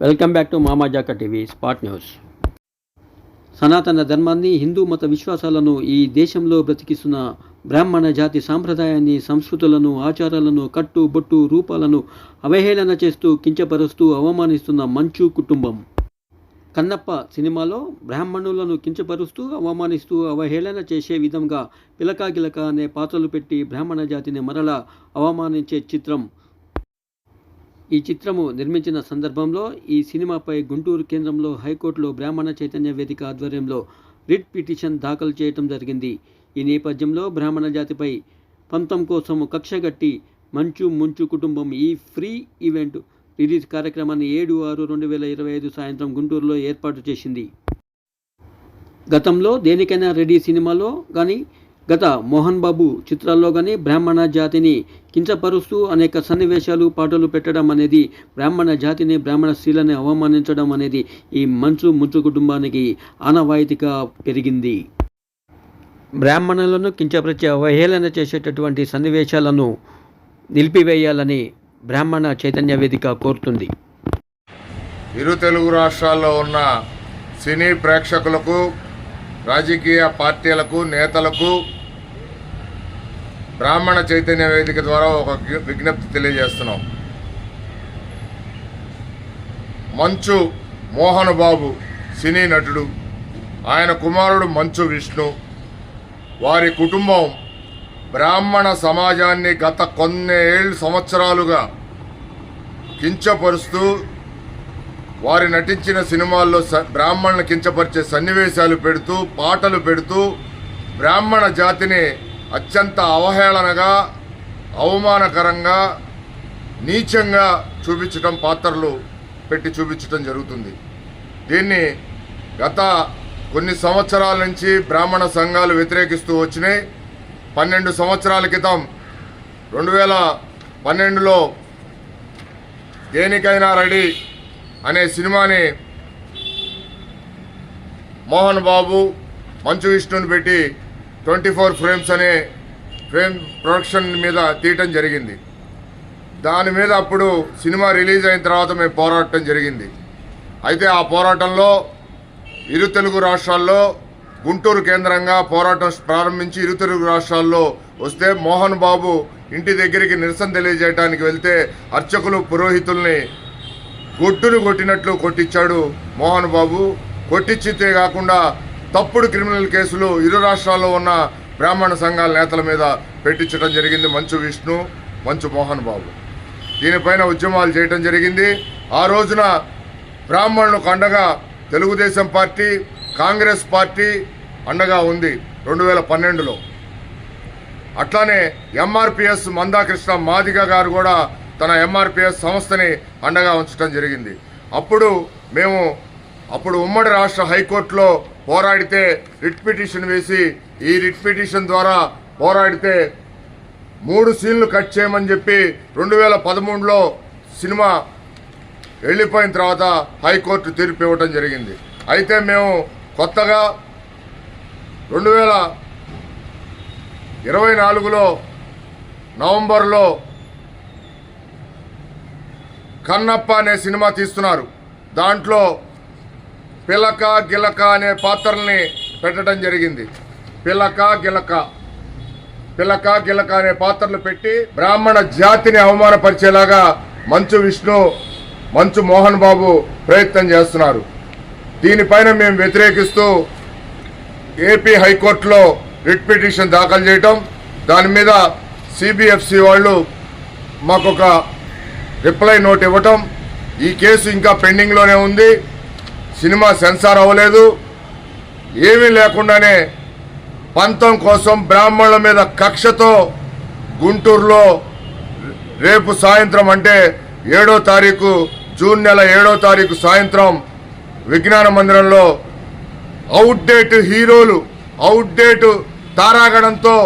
Welcome back to మామాజాక TV spot news. సనాతన ధర్మాన్ని హిందూ మత విశ్వాసాలను ఈ దేశంలో బ్రతికిస్తున్న బ్రాహ్మణ జాతి సాంప్రదాయాన్ని సంస్కృతులను ఆచారాలను కట్టు బొట్టు రూపాలను అవహేళన చేస్తూ కించపరుస్తూ అవమానిస్తున్న మంచు కుటుంబం. కన్నప్ప సినిమాలో బ్రాహ్మణులను కించపరుస్తూ అవమానిస్తూ అవహేళన చేసే విధంగా పిలకా గిలక అనే పాత్రలు పెట్టి బ్రాహ్మణ జాతిని మరలా అవమానించే చిత్రం ఈ చిత్రము నిర్మించిన సందర్భంలో ఈ సినిమాపై గుంటూరు కేంద్రంలో హైకోర్టులో బ్రాహ్మణ చైతన్య వేదిక ఆధ్వర్యంలో రిట్ పిటిషన్ దాఖలు చేయటం జరిగింది. ఈ నేపథ్యంలో బ్రాహ్మణ జాతిపై పంతం కోసం కక్షగట్టి మంచు ముంచు కుటుంబం ఈ ఫ్రీ ఈవెంట్ రిలీజ్ కార్యక్రమాన్ని ఏడు ఆరు రెండు వేల ఇరవై ఐదు సాయంత్రం గుంటూరులో ఏర్పాటు చేసింది. గతంలో దేనికైనా రెడీ సినిమాలో కానీ గత మోహన్ బాబు చిత్రాల్లో కానీ బ్రాహ్మణ జాతిని కించపరుస్తూ అనేక సన్నివేశాలు పాటలు పెట్టడం అనేది బ్రాహ్మణ జాతిని బ్రాహ్మణ స్త్రీలని అవమానించడం అనేది ఈ మంచు ముంచు కుటుంబానికి ఆనవాయితీగా పెరిగింది. బ్రాహ్మణులను కించపరిచే అవహేళన చేసేటటువంటి సన్నివేశాలను నిలిపివేయాలని బ్రాహ్మణ చైతన్య వేదిక కోరుతుంది. ఇరు తెలుగు రాష్ట్రాల్లో ఉన్న సినీ ప్రేక్షకులకు రాజకీయ పార్టీలకు నేతలకు బ్రాహ్మణ చైతన్య వేదిక ద్వారా ఒక విజ్ఞప్తి తెలియజేస్తున్నాం. మంచు మోహన్ బాబు సినీ నటుడు ఆయన కుమారుడు మంచు విష్ణు వారి కుటుంబం బ్రాహ్మణ సమాజాన్ని గత కొన్ని ఏళ్ళు సంవత్సరాలుగా కించపరుస్తూ వారి నటించిన సినిమాల్లో స బ్రాహ్మణులను కించపరిచే సన్నివేశాలు పెడుతూ పాటలు పెడుతూ బ్రాహ్మణ జాతిని అత్యంత అవహేళనగా అవమానకరంగా నీచంగా చూపించటం పాత్రలు పెట్టి చూపించటం జరుగుతుంది. దీన్ని గత కొన్ని సంవత్సరాల నుంచి బ్రాహ్మణ సంఘాలు వ్యతిరేకిస్తూ వచ్చినాయి. పన్నెండు సంవత్సరాల క్రితం రెండు వేల పన్నెండులో దేనికైనా రెడీ అనే సినిమాని మోహన్ బాబు మంచు విష్ణుని పెట్టి ట్వంటీ ఫోర్ ఫ్రేమ్స్ అనే ఫ్రేమ్ ప్రొడక్షన్ మీద తీయటం జరిగింది. దాని మీద అప్పుడు సినిమా రిలీజ్ అయిన తర్వాత మేము పోరాటం జరిగింది. అయితే ఆ పోరాటంలో ఇరు తెలుగు రాష్ట్రాల్లో గుంటూరు కేంద్రంగా పోరాటం ప్రారంభించి ఇరు తెలుగు రాష్ట్రాల్లో వస్తే మోహన్ బాబు ఇంటి దగ్గరికి నిరసన తెలియజేయడానికి వెళ్తే అర్చకులు పురోహితుల్ని గొడ్డును కొట్టినట్లు కొట్టించాడు మోహన్ బాబు. కొట్టించితే కాకుండా తప్పుడు క్రిమినల్ కేసులు ఇరు రాష్ట్రాల్లో ఉన్న బ్రాహ్మణ సంఘాల నేతల మీద పెట్టించడం జరిగింది మంచు విష్ణు మంచు మోహన్ బాబు. దీనిపైన ఉద్యమాలు చేయడం జరిగింది. ఆ రోజున బ్రాహ్మణులకు అండగా తెలుగుదేశం పార్టీ కాంగ్రెస్ పార్టీ అండగా ఉంది రెండు వేల పన్నెండులో. అట్లానే ఎంఆర్పిఎస్ మందాకృష్ణ మాదిగ గారు కూడా తన ఎంఆర్పిఎస్ సంస్థని అండగా ఉంచడం జరిగింది. అప్పుడు మేము అప్పుడు ఉమ్మడి రాష్ట్ర హైకోర్టులో పోరాడితే రిట్ పిటిషన్ వేసి ఈ రిట్ పిటిషన్ ద్వారా పోరాడితే మూడు సీన్లు కట్ చేయమని చెప్పి రెండు వేల పదమూడులో సినిమా వెళ్ళిపోయిన తర్వాత హైకోర్టు తీర్పు ఇవ్వటం జరిగింది. అయితే మేము కొత్తగా రెండు వేల ఇరవై నాలుగులో నవంబర్లో కన్నప్ప అనే సినిమా తీస్తున్నారు. దాంట్లో పిలక గిలక అనే పాత్రల్ని పెట్టడం జరిగింది. పిలక గిలక. పిలక గిలక అనే పాత్రలు పెట్టి బ్రాహ్మణ జాతిని అవమానపరిచేలాగా మంచు విష్ణు మంచు మోహన్ బాబు ప్రయత్నం చేస్తున్నారు. దీనిపైన మేము వ్యతిరేకిస్తూ ఏపీ హైకోర్టులో రిట్ పిటిషన్ దాఖలు చేయటం దాని మీద సిబిఎఫ్సి వాళ్ళు మాకు ఒక రిప్లై నోట్ ఇవ్వటం ఈ కేసు ఇంకా పెండింగ్లోనే ఉంది. సినిమా సెన్సార్ అవ్వలేదు. ఏమీ లేకుండానే పంతం కోసం బ్రాహ్మణుల మీద కక్షతో గుంటూరులో రేపు సాయంత్రం అంటే ఏడో తారీఖు జూన్ నెల ఏడో తారీఖు సాయంత్రం విజ్ఞాన మందిరంలో అవుట్డేట్ హీరోలు అవుట్డేట్ తారాగణంతో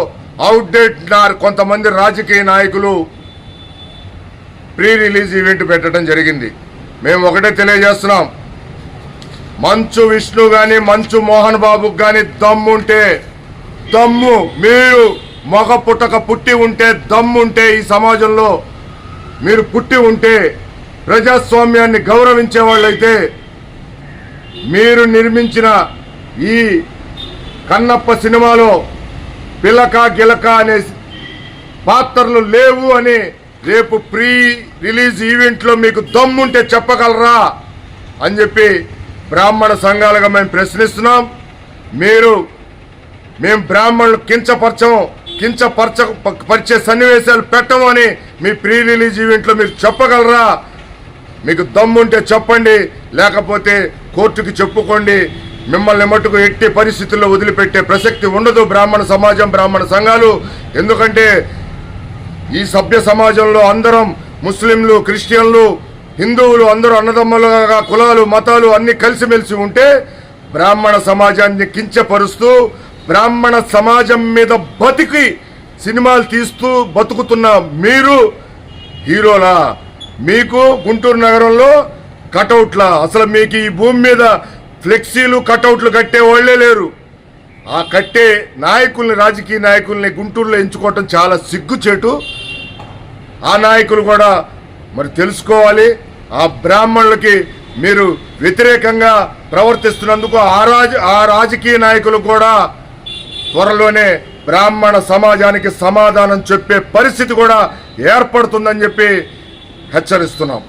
అవుట్డేట్ కొంతమంది రాజకీయ నాయకులు. ప్రీ రిలీజ్ ఈవెంట్ పెట్టడం జరిగింది. మేము ఒకటే తెలియజేస్తున్నాం. మంచు విష్ణు గాని మంచు మోహన్ బాబుకి గాని దమ్ముంటే దమ్ము మీరు మగ పుట్టక పుట్టి ఉంటే దమ్ముంటే ఈ సమాజంలో మీరు పుట్టి ఉంటే ప్రజాస్వామ్యాన్ని గౌరవించే వాళ్ళైతే మీరు నిర్మించిన ఈ కన్నప్ప సినిమాలో పిలక గిలక అనే పాత్రలు లేవు అని రేపు ప్రీ రిలీజ్ ఈవెంట్లో మీకు దమ్ముంటే చెప్పగలరా అని చెప్పి బ్రాహ్మణ సంఘాలుగా మేము ప్రశ్నిస్తున్నాం. మీరు మేము బ్రాహ్మణులు కించపరచం కించపరచ పరిచే సన్నివేశాలు పెట్టమని మీ ప్రీ రిలీజ్ ఈవెంట్లో మీరు చెప్పగలరా? మీకు దమ్ముంటే చెప్పండి లేకపోతే కోర్టుకి చెప్పుకోండి. మిమ్మల్ని మట్టుకు ఎట్టి పరిస్థితుల్లో వదిలిపెట్టే ప్రసక్తి ఉండదు బ్రాహ్మణ సమాజం బ్రాహ్మణ సంఘాలు. ఎందుకంటే ఈ సభ్య సమాజంలో అందరం ముస్లింలు క్రిస్టియన్లు హిందువులు అందరూ అన్నదమ్ములుగా కులాలు మతాలు అన్ని కలిసిమెలిసి ఉంటే బ్రాహ్మణ సమాజాన్ని కించపరుస్తూ బ్రాహ్మణ సమాజం మీద బతికి సినిమాలు తీస్తూ బతుకుతున్న మీరు హీరోలా. మీకు గుంటూరు నగరంలో కటౌట్ల. అసలు మీకు ఈ భూమి మీద ఫ్లెక్సీలు కటౌట్లు కట్టే వాళ్ళే లేరు. ఆ కట్టే నాయకుల్ని రాజకీయ నాయకుల్ని గుంటూరులో ఎంచుకోవటం చాలా సిగ్గుచేటు. ఆ నాయకులు కూడా మరి తెలుసుకోవాలి. ఆ బ్రాహ్మణులకి మీరు వ్యతిరేకంగా ప్రవర్తిస్తున్నందుకు ఆ రాజ ఆ రాజకీయ నాయకులు కూడా త్వరలోనే బ్రాహ్మణ సమాజానికి సమాధానం చెప్పే పరిస్థితి కూడా ఏర్పడుతుందని చెప్పి హెచ్చరిస్తున్నాం.